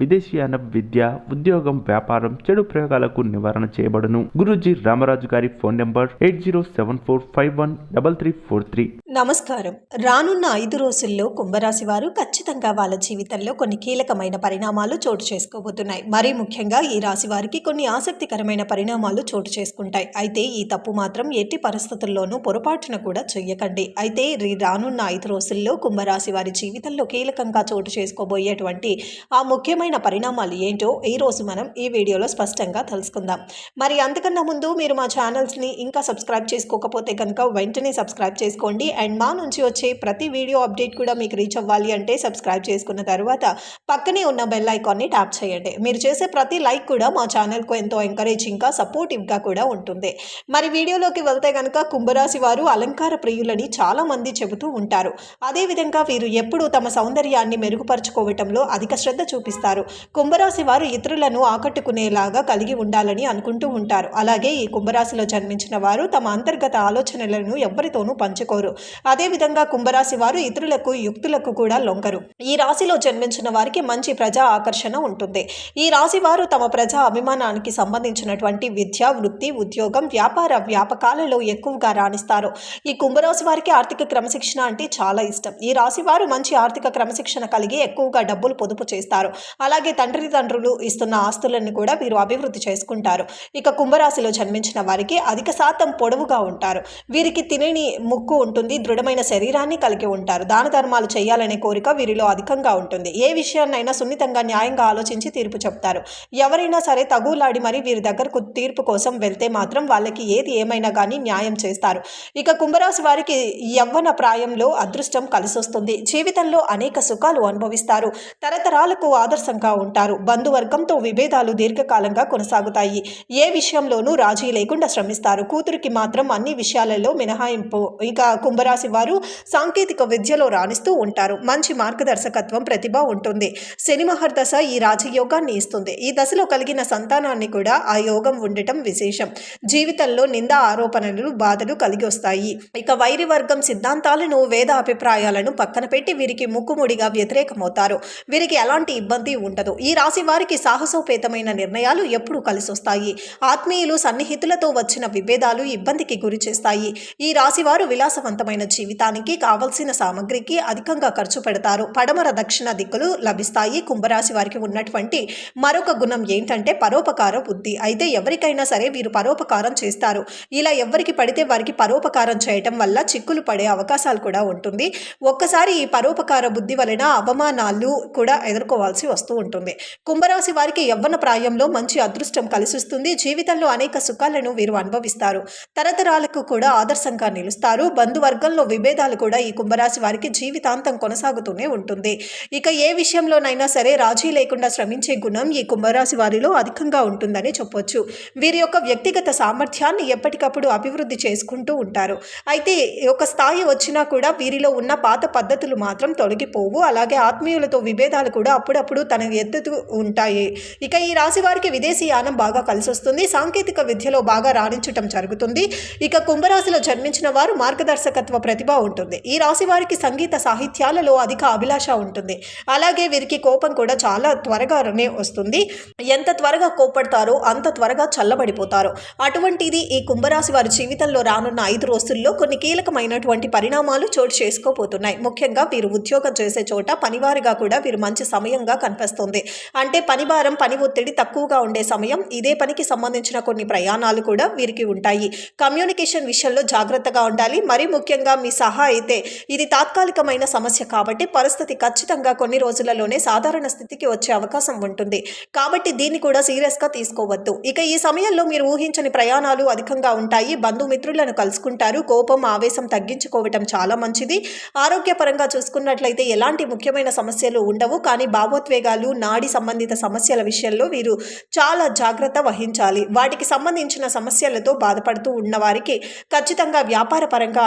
విదేశీయాన విద్య ఉద్యోగం వ్యాపారం చెడు ప్రయోగాలకు నివారణ చేయబడును. గురూజీ రామరాజు గారి phone number eight zero seven four five one double three four three. నమస్కారం. రానున్న ఐదు రోజుల్లో కుంభరాశి వారు ఖచ్చితంగా వాళ్ళ జీవితంలో కొన్ని కీలకమైన పరిణామాలు చోటు చేసుకోబోతున్నాయి. మరీ ముఖ్యంగా ఈ రాశి వారికి కొన్ని ఆసక్తికరమైన పరిణామాలు చోటు చేసుకుంటాయి. అయితే ఈ తప్పు మాత్రం ఎట్టి పరిస్థితుల్లోనూ పొరపాటున కూడా చెయ్యకండి. అయితే ఈ రానున్న ఐదు రోజుల్లో కుంభరాశి వారి జీవితంలో కీలకంగా చోటు చేసుకోబోయేటువంటి ఆ ముఖ్యమైన పరిణామాలు ఏంటో ఈ రోజు మనం ఈ వీడియోలో స్పష్టంగా తెలుసుకుందాం. మరి అంతకన్నా ముందు మీరు మా ఛానల్స్ని ఇంకా సబ్స్క్రైబ్ చేసుకోకపోతే కనుక వెంటనే సబ్స్క్రైబ్ చేసుకోండి. అండ్ మా నుంచి వచ్చే ప్రతి వీడియో అప్డేట్ కూడా మీకు రీచ్ అవ్వాలి అంటే సబ్స్క్రైబ్ చేసుకున్న తర్వాత పక్కనే ఉన్న బెల్ ఐకాన్ని ట్యాప్ చేయండి. మీరు చేసే ప్రతి లైక్ కూడా మా ఛానల్కు ఎంతో ఎంకరేజింగ్గా సపోర్టివ్గా కూడా ఉంటుంది. మరి వీడియోలోకి వెళ్తే కనుక కుంభరాశి వారు అలంకార ప్రియులని చాలామంది చెబుతూ ఉంటారు. అదేవిధంగా వీరు ఎప్పుడూ తమ సౌందర్యాన్ని మెరుగుపరుచుకోవటంలో అధిక శ్రద్ధ చూపిస్తారు. కుంభరాశి వారు ఇతరులను ఆకట్టుకునేలాగా కలిగి ఉండాలని అనుకుంటూ ఉంటారు. అలాగే ఈ కుంభరాశిలో జన్మించిన వారు తమ అంతర్గత ఆలోచనలను ఎవ్వరితోనూ పంచుకోరు. అదేవిధంగా కుంభరాశి వారు ఇతరులకు యుక్తులకు కూడా లొంగరు. ఈ రాశిలో జన్మించిన వారికి మంచి ప్రజా ఆకర్షణ ఉంటుంది. ఈ రాశి వారు తమ ప్రజా అభిమానానికి సంబంధించినటువంటి విద్య వృత్తి ఉద్యోగం వ్యాపార వ్యాపకాలలో ఎక్కువగా రాణిస్తారు. ఈ కుంభరాశి వారికి ఆర్థిక క్రమశిక్షణ అంటే చాలా ఇష్టం. ఈ రాశి వారు మంచి ఆర్థిక క్రమశిక్షణ కలిగి ఎక్కువగా డబ్బులు పొదుపు చేస్తారు. అలాగే తండ్రి తండ్రులు ఇస్తున్న ఆస్తులను కూడా వీరు అభివృద్ధి చేసుకుంటారు. ఇక కుంభరాశిలో జన్మించిన వారికి అధిక శాతం పొడవుగా ఉంటారు. వీరికి తినేని ముక్కు ఉంటుంది. దృఢమైన శరీరాన్ని కలిగి ఉంటారు. దాన ధర్మాలు చేయాలనే కోరిక వీరిలో అధికంగా ఉంటుంది. ఏ విషయాన్నైనా సున్నితంగా న్యాయంగా ఆలోచించి తీర్పు చెప్తారు. ఎవరైనా సరే తగులాడి మరి వీరి దగ్గరకు తీర్పు కోసం వెళ్తే మాత్రం వాళ్ళకి ఏది ఏమైనా కానీ న్యాయం చేస్తారు. ఇక కుంభరాశి వారికి యవ్వన ప్రాయంలో అదృష్టం కలిసొస్తుంది. జీవితంలో అనేక సుఖాలు అనుభవిస్తారు. తరతరాలకు ఆదర్శంగా ఉంటారు. బంధువర్గంతో విభేదాలు దీర్ఘకాలంగా కొనసాగుతాయి. ఏ విషయంలోనూ రాజీ లేకుండా శ్రమిస్తారు. కూతురికి మాత్రం అన్ని విషయాలలో మినహాయింపు. ఇక కుంభరాశి వారు సాంకేతిక విద్యలో రాణిస్తూ ఉంటారు. మంచి మార్గదర్శకత్వం ప్రతిభ ఉంటుంది. శని మహర్దశ ఈ రాజయోగాన్ని ఇస్తుంది. ఈ దశలో కలిగిన సంతానాన్ని కూడా ఆ యోగం ఉండటం విశేషం. జీవితంలో నింద ఆరోపణలు బాధలు కలిగి వస్తాయి. ఇక వైరి వర్గం సిద్ధాంతాలను వేద అభిప్రాయాలను పక్కన పెట్టి వీరికి ముక్కుముడిగా వ్యతిరేకమవుతారు. వీరికి ఎలాంటి ఇబ్బంది ఉండదు. ఈ రాశి వారికి సాహసోపేతమైన నిర్ణయాలు ఎప్పుడూ కలిసొస్తాయి. ఆత్మీయులు సన్నిహితులతో వచ్చిన విభేదాలు ఇబ్బందికి గురి చేస్తాయి. ఈ రాశి వారు విలాసవంతమైన జీవితానికి కావలసిన సామగ్రికి అధికంగా ఖర్చు పెడతారు. పడమర దక్షిణ దిక్కులు లభిస్తాయి. కుంభరాశి వారికి ఉన్నటువంటి మరొక గుణం ఏంటంటే పరోపకార బుద్ధి. అయితే ఎవరికైనా సరే వీరు పరోపకారం చేస్తారు. ఇలా ఎవరికి పడితే వారికి పరోపకారం చేయటం వల్ల చిక్కులు పడే అవకాశాలు కూడా ఉంటుంది. ఒక్కసారి ఈ పరోపకార బుద్ధి వలన అవమానాలు కూడా ఎదుర్కోవాల్సి వస్తూ ఉంటుంది. కుంభరాశి వారికి యవ్వన ప్రాయంలో మంచి అదృష్టం కలిసిస్తుంది. జీవితంలో అనేక సుఖాలను వీరు అనుభవిస్తారు. తరతరాలకు కూడా ఆదర్శంగా నిలుస్తారు. బంధువర్గ వర్గంలో విభేదాలు కూడా ఈ కుంభరాశి వారికి జీవితాంతం కొనసాగుతూనే ఉంటుంది. ఇక ఏ విషయంలోనైనా సరే రాజీ లేకుండా శ్రమించే గుణం ఈ కుంభరాశి వారిలో అధికంగా ఉంటుందని చెప్పొచ్చు. వీరి యొక్క వ్యక్తిగత సామర్థ్యాన్ని ఎప్పటికప్పుడు అభివృద్ధి చేసుకుంటూ ఉంటారు. అయితే ఒక స్థాయి వచ్చినా కూడా వీరిలో ఉన్న పాత పద్ధతులు మాత్రం తొలగిపోవు. అలాగే ఆత్మీయులతో విభేదాలు కూడా అప్పుడప్పుడు తన ఎత్తుతూ ఉంటాయి. ఇక ఈ రాశి వారికి విదేశీ యానం బాగా కలిసి వస్తుంది సాంకేతిక విద్యలో బాగా రాణించటం జరుగుతుంది. ఇక కుంభరాశిలో జన్మించిన వారు మార్గదర్శకత్వం ప్రతిభ ఉంటుంది. ఈ రాశి వారికి సంగీత సాహిత్యాలలో అధిక అభిలాష ఉంటుంది. అలాగే వీరికి కోపం కూడా చాలా త్వరగానే వస్తుంది. ఎంత త్వరగా కోపడతారో అంత త్వరగా చల్లబడిపోతారు. అటువంటిది ఈ కుంభరాశి వారి జీవితంలో రానున్న ఐదు రోజుల్లో కొన్ని కీలకమైనటువంటి పరిణామాలు చోటు చేసుకోబోతున్నాయి. ముఖ్యంగా వీరు ఉద్యోగం చేసే చోట పనివారిగా కూడా వీరు మంచి సమయంగా కనిపిస్తుంది. అంటే పనిభారం పని ఒత్తిడి తక్కువగా ఉండే సమయం ఇదే పనికి సంబంధించిన కొన్ని ప్రయాణాలు కూడా వీరికి ఉంటాయి. కమ్యూనికేషన్ విషయంలో జాగ్రత్తగా ఉండాలి. మరీ ముఖ్యంగా ముఖ్యంగా మీ సహా అయితే ఇది తాత్కాలికమైన సమస్య కాబట్టి పరిస్థితి ఖచ్చితంగా కొన్ని రోజులలోనే సాధారణ స్థితికి వచ్చే అవకాశం ఉంటుంది. కాబట్టి దీన్ని కూడా సీరియస్గా తీసుకోవద్దు. ఇక ఈ సమయంలో మీరు ఊహించని ప్రయాణాలు అధికంగా ఉంటాయి. బంధుమిత్రులను కలుసుకుంటారు. కోపం ఆవేశం తగ్గించుకోవటం చాలా మంచిది. ఆరోగ్యపరంగా చూసుకున్నట్లయితే ఎలాంటి ముఖ్యమైన సమస్యలు ఉండవు. కానీ భావోద్వేగాలు నాడి సంబంధిత సమస్యల విషయంలో వీరు చాలా జాగ్రత్త వహించాలి. వాటికి సంబంధించిన సమస్యలతో బాధపడుతూ ఉన్నవారికి ఖచ్చితంగా వ్యాపార పరంగా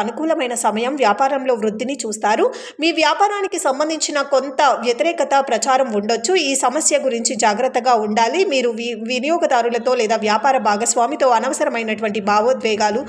అనుకూలమైన సమయం వ్యాపారంలో వృద్ధిని చూస్తారు. మీ వ్యాపారానికి సంబంధించిన కొంత వ్యతిరేకత ప్రచారం ఉండొచ్చు. ఈ సమస్య గురించి జాగ్రత్తగా ఉండాలి. మీరు వి వినియోగదారులతో లేదా వ్యాపార భాగస్వామితో అనవసరమైనటువంటి భావోద్వేగాలు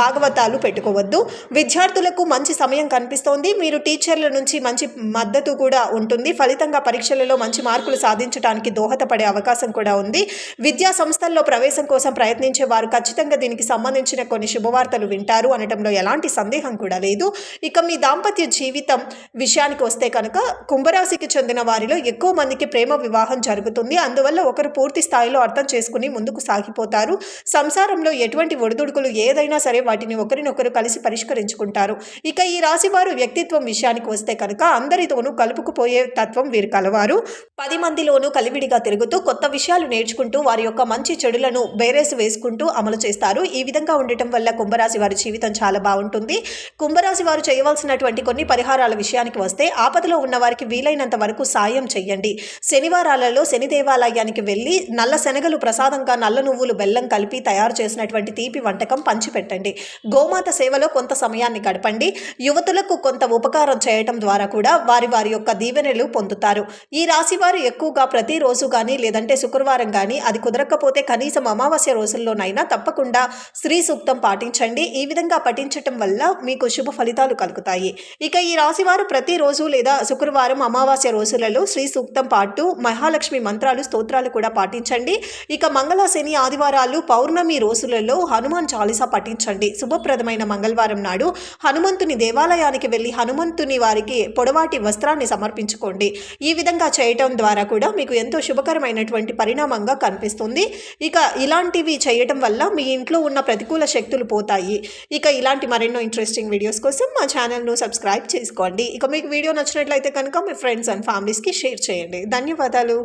భాగవతాలు పెట్టుకోవద్దు. విద్యార్థులకు మంచి సమయం కనిపిస్తోంది. మీరు టీచర్ల నుంచి మంచి మద్దతు కూడా ఉంటుంది. ఫలితంగా పరీక్షలలో మంచి మార్కులు సాధించడానికి దోహదపడే అవకాశం కూడా ఉంది. విద్యా సంస్థల్లో ప్రవేశం కోసం ప్రయత్నించే వారు ఖచ్చితంగా దీనికి సంబంధించిన కొన్ని శుభవార్తలు వింటారు అనటంలో ఎలాంటి సందేహం కూడా లేదు. ఇక మీ దాంపత్య జీవితం విషయానికి వస్తే కనుక కుంభరాశికి చెందిన వారిలో ఎక్కువ మందికి ప్రేమ వివాహం జరుగుతుంది. అందువల్ల ఒకరు పూర్తి స్థాయిలో అర్థం చేసుకుని ముందుకు సాగిపోతారు. సంసారంలో ఎటువంటి ఒడిదుడుకులు ఏదైనా సరే వాటిని ఒకరినొకరు కలిసి పరిష్కరించుకుంటారు. ఇక ఈ రాశి వారు వ్యక్తిత్వం విషయానికి వస్తే కనుక అందరితోనూ కలుపుకుపోయే తత్వం వీరు కలవారు. పది మందిలోనూ కలివిడిగా తిరుగుతూ కొత్త విషయాలు నేర్చుకుంటూ వారి యొక్క మంచి చెడులను బేరేసి వేసుకుంటూ అమలు చేస్తారు. ఈ విధంగా ఉండటం వల్ల కుంభరాశి వారి జీవితం చాలా బాగుంటుంది. కుంభరాశి వారు చేయవలసినటువంటి కొన్ని పరిహారాల విషయానికి వస్తే ఆపదలో ఉన్న వారికి వీలైనంత వరకు సాయం చేయండి శనివారాలలో శని దేవాలయానికి వెళ్ళి నల్ల శనగలు ప్రసాదంగా నల్ల నువ్వులు బెల్లం కలిపి తయారు చేసినటువంటి తీపి వంటకం పంచిపెట్టండి. గోమాత సేవలో కొంత సమయాన్ని గడపండి. యువతులకు కొంత ఉపకారం చేయటం ద్వారా కూడా వారి వారి యొక్క దీవెనలు పొందుతారు. ఈ రాశి వారు ఎక్కువగా ప్రతిరోజు కానీ లేదంటే శుక్రవారం కానీ అది కుదరకపోతే కనీసం అమావాస్య రోజుల్లోనైనా తప్పకుండా శ్రీ సూక్తం పాటించండి. ఈ విధంగా పఠించటం వల్ల మీకు శుభ ఫలితాలు కలుగుతాయి. ఇక ఈ రాశివారు ప్రతిరోజు లేదా శుక్రవారం అమావాస్య రోజులలో శ్రీ సూక్తం పాటు మహాలక్ష్మి మంత్రాలు స్తోత్రాలు కూడా పాటించండి. ఇక మంగళ శని ఆదివారాలు పౌర్ణమి రోజులలో హనుమాన్ చాలీసా పఠించండి. శుభప్రదమైన మంగళవారం నాడు హనుమంతుని దేవాలయానికి వెళ్ళి హనుమంతుని వారికి పొడవాటి వస్త్రాన్ని సమర్పించుకోండి. ఈ విధంగా చేయటం ద్వారా కూడా మీకు ఎంతో శుభకరమైనటువంటి పరిణామంగా కనిపిస్తుంది. ఇక ఇలాంటివి చేయటం వల్ల మీ ఇంట్లో ఉన్న ప్రతికూల శక్తులు పోతాయి. ఇక ఇలాంటి మరెన్నో ఇంట్రెస్ట్ ఇంట్రెస్టింగ్ వీడియోస్ కోసం మా ఛానల్ను సబ్స్క్రైబ్ చేసుకోండి. ఇక మీకు వీడియో నచ్చినట్లయితే కనుక మీ ఫ్రెండ్స్ అండ్ ఫ్యామిలీస్కి షేర్ చేయండి. ధన్యవాదాలు.